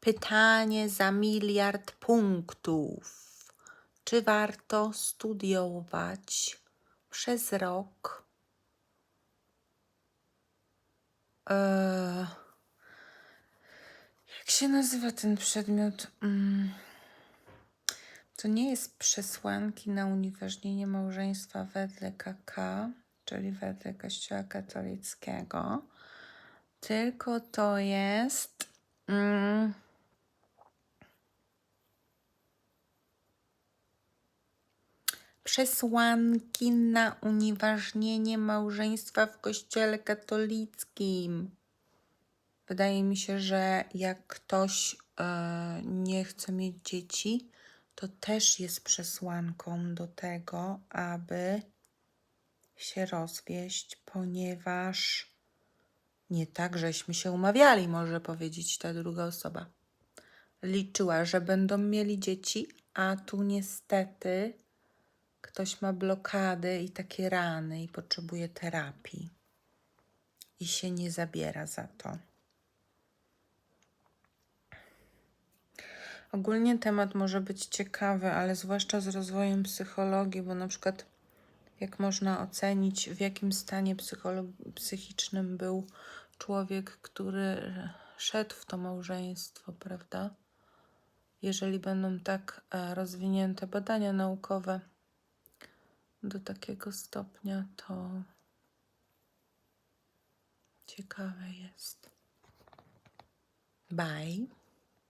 Pytanie za miliard punktów. Czy warto studiować przez rok? Eee, jak się nazywa ten przedmiot? Mm, to nie jest przesłanki na unieważnienie małżeństwa wedle KK, czyli wedle Kościoła katolickiego, tylko to jest. Mm, przesłanki na unieważnienie małżeństwa w Kościele katolickim. Wydaje mi się, że jak ktoś e, nie chce mieć dzieci, to też jest przesłanką do tego, aby się rozwieść, ponieważ nie tak, żeśmy się umawiali, może powiedzieć ta druga osoba. Liczyła, że będą mieli dzieci, a tu niestety ktoś ma blokady i takie rany i potrzebuje terapii. I się nie zabiera za to. Ogólnie temat może być ciekawy, ale zwłaszcza z rozwojem psychologii, bo na przykład jak można ocenić, w jakim stanie psychicznym był człowiek, który szedł w to małżeństwo, prawda? Jeżeli będą tak e, rozwinięte badania naukowe do takiego stopnia, to ciekawe jest. Bye.